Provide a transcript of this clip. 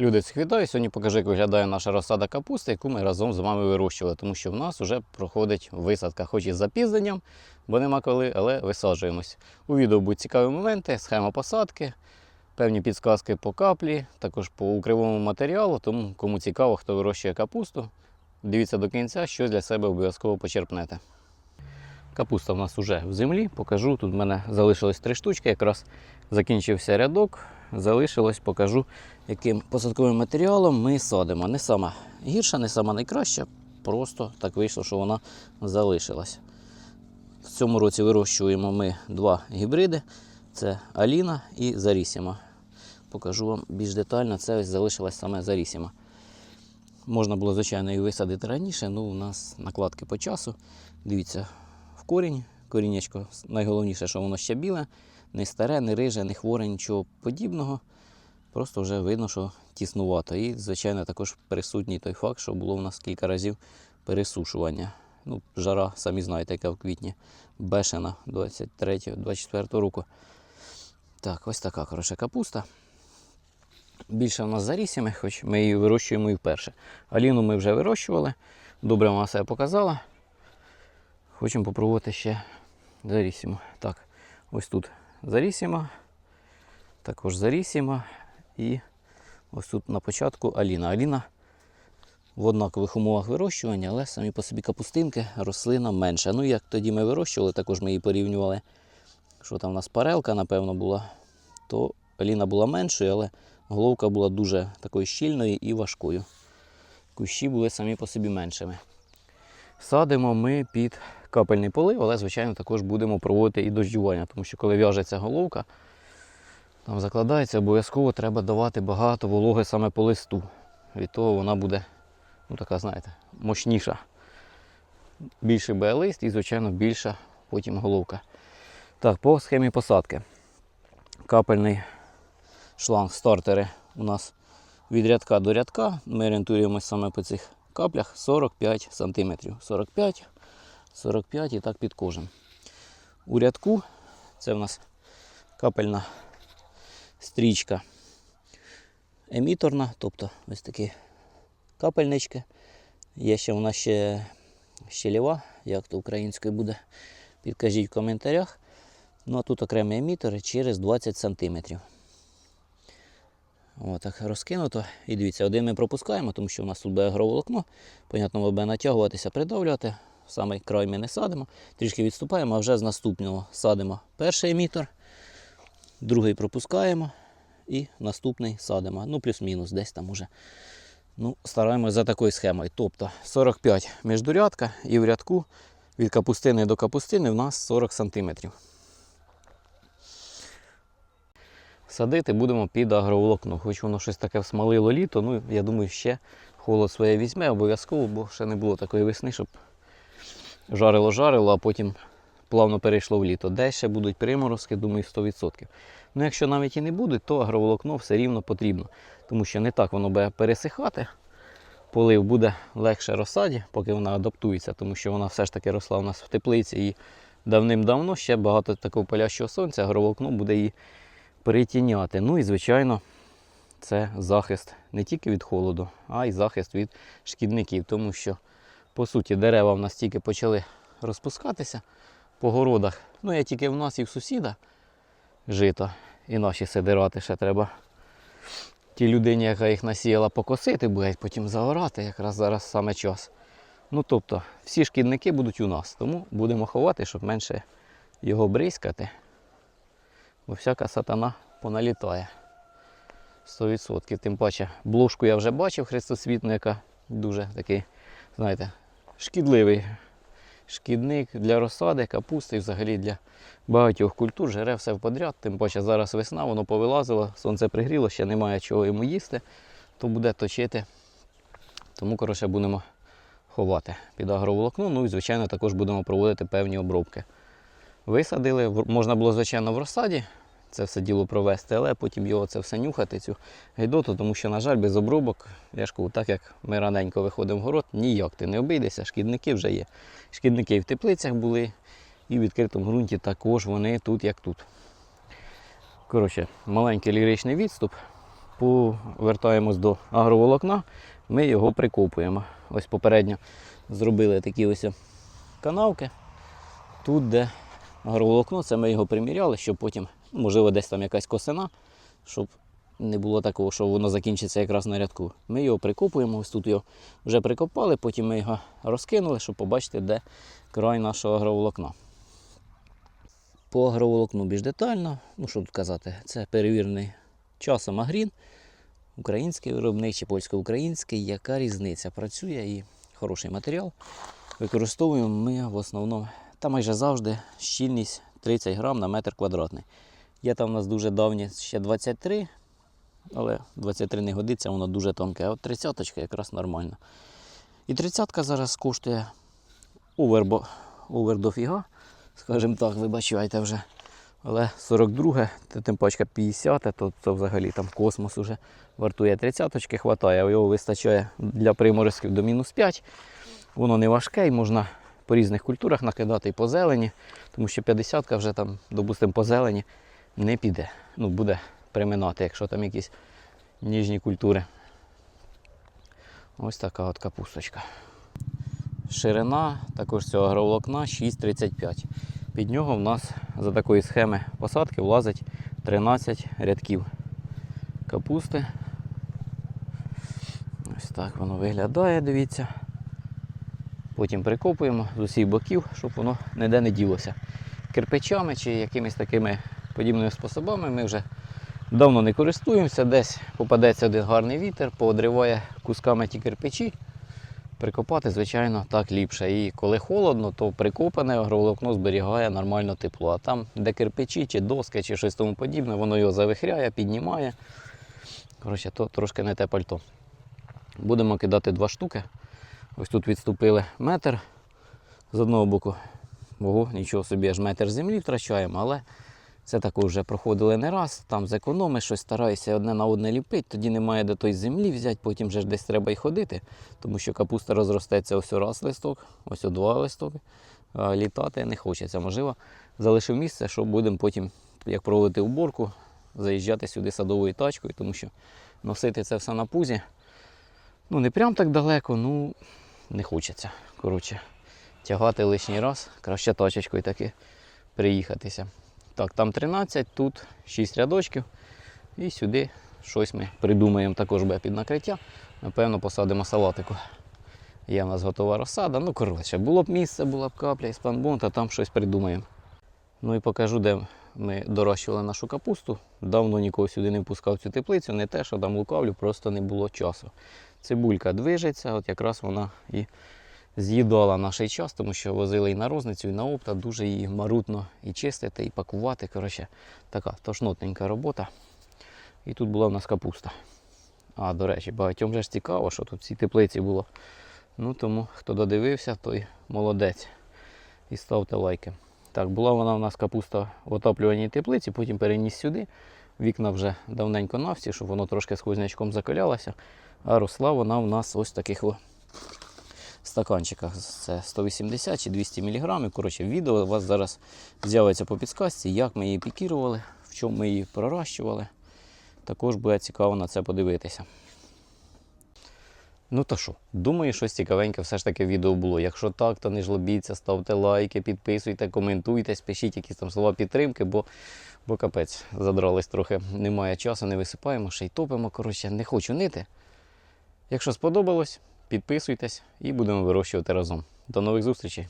Люди, всіх вітаю. Сьогодні покажу, як виглядає наша розсада капусти, яку ми разом з вами вирощували, тому що в нас вже проходить висадка, хоч і з запізненням, бо нема коли, але висаджуємось. У відео будуть цікаві моменти, схема посадки, певні підсказки по каплі, також по укривому матеріалу. Тому кому цікаво, хто вирощує капусту, дивіться до кінця, що для себе обов'язково почерпнете. Капуста в нас вже в землі, покажу. Тут в мене залишилось три штучки, якраз закінчився рядок. Залишилось, покажу, яким посадковим матеріалом ми садимо. Не сама гірша, не сама найкраща. Просто так вийшло, що вона залишилась. В цьому році вирощуємо ми два гібриди: це Аліна і Зарісіма. Покажу вам більш детально. Це ось залишилась саме Зарісіма. Можна було, звичайно, і висадити раніше, але у нас накладки по часу. Дивіться, в корінь. Корінечко найголовніше, що воно ще біле, не старе, не риже, не хворе, нічого подібного. Просто вже видно, що тіснувато. І, звичайно, також присутній той факт, що було в нас кілька разів пересушування. Ну, жара, самі знаєте, яка в квітні бешена 23-24 року. Так, ось така хороша капуста. Більше в нас зарісями, хоч ми її вирощуємо і вперше. Аліну ми вже вирощували. Добре вона себе показала. Хочемо попробувати ще зарісіму. Так, ось тут зарісіма, також зарісіма і ось тут на початку Аліна. Аліна в однакових умовах вирощування, але самі по собі капустинки, рослина менша. Ну, як тоді ми вирощували, також ми її порівнювали, що там у нас парелка, напевно, була, то Аліна була меншою, але головка була дуже такою щільною і важкою. Кущі були самі по собі меншими. Садимо ми під капельний полив, але, звичайно, також будемо проводити і дощування, тому що коли в'яжеться головка, там закладається, обов'язково треба давати багато вологи саме по листу. Від того вона буде, ну така, знаєте, мощніша. Більший буде лист і, звичайно, більша потім головка. Так, по схемі посадки. Капельний шланг стартери у нас від рядка до рядка. Ми орієнтуємося саме по цих каплях 45 см. 45, 45 і так під кожен. У рядку це в нас капельна стрічка еміторна, тобто ось такі капельнички. Є ще нас ще щелєва, як то українською буде, підкажіть в коментарях. Ну а тут окремі емітори через 20 см. Отак розкинуто. І дивіться, один ми пропускаємо, тому що у нас тут буде агроволокно. Понятно, буде натягуватися, придавлювати. В самий край ми не садимо. Трішки відступаємо, а вже з наступного садимо перший емітор, другий пропускаємо і наступний садимо. Ну, плюс-мінус, десь там уже. Ну, Стараємося за такою схемою. Тобто 45 міждурядка і в рядку від капустини до капустини в нас 40 см. Садити будемо під агроволокно, хоч воно щось таке всмалило літо, ну я думаю, ще холод своє візьме обов'язково, бо ще не було такої весни, щоб жарило-жарило, а потім плавно перейшло в літо. Де ще будуть приморозки, думаю, 100%. Ну якщо навіть і не будуть, то агроволокно все рівно потрібно, тому що не так воно буде пересихати. Полив буде легше розсаді, поки вона адаптується, тому що вона все ж таки росла у нас в теплиці і давним-давно ще багато такого палящого сонця, агроволокно буде її притіняти. Ну і, звичайно, це захист не тільки від холоду, а й захист від шкідників. Тому що, по суті, дерева в нас тільки почали розпускатися по городах. Ну, я тільки в нас і в сусіда жито. І наші сидирати ще треба тій людині, яка їх насіяла, покосити, буде потім заорати, якраз зараз саме час. Ну, тобто, всі шкідники будуть у нас, тому будемо ховати, щоб менше його бризкати бо всяка сатана поналітає. 100%. Тим паче блошку я вже бачив хрестосвітну, яка дуже такий, знаєте, шкідливий шкідник для розсади, капусти і взагалі для багатьох культур. Жере все подряд. Тим паче зараз весна, воно повилазило, сонце пригріло, ще немає чого йому їсти, то буде точити. Тому, коротше, будемо ховати під агроволокно. Ну і, звичайно, також будемо проводити певні обробки. Висадили, можна було, звичайно, в розсаді це все діло провести, але потім його це все нюхати, цю гайдоту, тому що, на жаль, без обробок, я ж кажу, так як ми раненько виходимо в город, ніяк ти не обійдешся, шкідники вже є. Шкідники і в теплицях були, і в відкритому ґрунті також вони тут, як тут. Коротше, маленький ліричний відступ. повертаємось до агроволокна, ми його прикопуємо. Ось попередньо зробили такі ось канавки. Тут, де агроволокно, це ми його приміряли, щоб потім, можливо, десь там якась косина, щоб не було такого, що воно закінчиться якраз на рядку. Ми його прикопуємо, ось тут його вже прикопали, потім ми його розкинули, щоб побачити, де край нашого агроволокна. По агроволокну більш детально, ну що тут казати, це перевірений часом агрін, український виробник чи польсько-український. Яка різниця? Працює і хороший матеріал. Використовуємо ми в основному та майже завжди щільність 30 грам на метр квадратний. Є там у нас дуже давні ще 23, але 23 не годиться, воно дуже тонке. А от 30 якраз нормально. І 30 зараз коштує овербо, овер дофіга, скажімо так, вибачайте вже. Але 42, то тим пачка 50, то це взагалі там космос уже вартує 30 хватає, а його вистачає для приморозків до мінус 5. Воно не важке і можна по різних культурах накидати і по зелені, тому що 50-ка вже там, допустимо, по зелені не піде. Ну, буде приминати, якщо там якісь ніжні культури. Ось така от капусточка. Ширина також цього агроволокна 6,35. Під нього в нас за такої схеми посадки влазить 13 рядків капусти. Ось так воно виглядає, дивіться. Потім прикопуємо з усіх боків, щоб воно ніде не ділося. Кирпичами чи якимись такими подібними способами ми вже давно не користуємося. Десь попадеться один гарний вітер, поодриває кусками ті кирпичі. Прикопати, звичайно, так ліпше. І коли холодно, то прикопане агроволокно зберігає нормально тепло. А там, де кирпичі, чи доски, чи щось тому подібне, воно його завихряє, піднімає. Коротше, то трошки не те пальто. Будемо кидати два штуки. Ось тут відступили метр з одного боку. Ого, нічого собі, аж метр землі втрачаємо, але це також вже проходили не раз. Там зекономиш, щось стараєшся одне на одне ліпити, тоді немає де той землі взяти, потім вже ж десь треба й ходити, тому що капуста розростеться ось раз листок, ось два листок. Літати не хочеться. Можливо, залишив місце, що будемо потім, як проводити уборку, заїжджати сюди садовою тачкою, тому що носити це все на пузі. Ну, не прям так далеко, ну не хочеться. Коротше, тягати лишній раз, краще тачечкою таки приїхатися. Так, там 13, тут 6 рядочків. І сюди щось ми придумаємо також буде під накриття. Напевно, посадимо салатику. Є в нас готова розсада. Ну, коротше, було б місце, була б капля із панбунт, а там щось придумаємо. Ну і покажу, де ми дорощували нашу капусту. Давно нікого сюди не впускав цю теплицю, не те, що там лукавлю, просто не було часу. Цибулька движеться, от якраз вона і з'їдала наш час, тому що возили і на розницю, і на опта, дуже її марутно і чистити, і пакувати. Коротше, така тошнотненька робота. І тут була в нас капуста. А, до речі, багатьом вже ж цікаво, що тут в цій теплиці було. Ну тому, хто додивився, той молодець. І ставте лайки. Так, була вона у нас капуста в отоплюваній теплиці, потім переніс сюди. Вікна вже давненько навсі, щоб воно трошки сквознячком закалялося. А росла вона у нас ось таких стаканчиках. Це 180 чи 200 мг. Коротше, відео у вас зараз з'явиться по підсказці, як ми її пікірували, в чому ми її пророщували. Також буде цікаво на це подивитися. Ну то що, думаю, щось цікавеньке все ж таки відео було. Якщо так, то не жлобіться, ставте лайки, підписуйте, коментуйте, спішіть якісь там слова підтримки, бо, бо капець задрались трохи. Немає часу, не висипаємо, ще й топимо. Коротше, не хочу нити. Якщо сподобалось, підписуйтесь і будемо вирощувати разом. До нових зустрічей!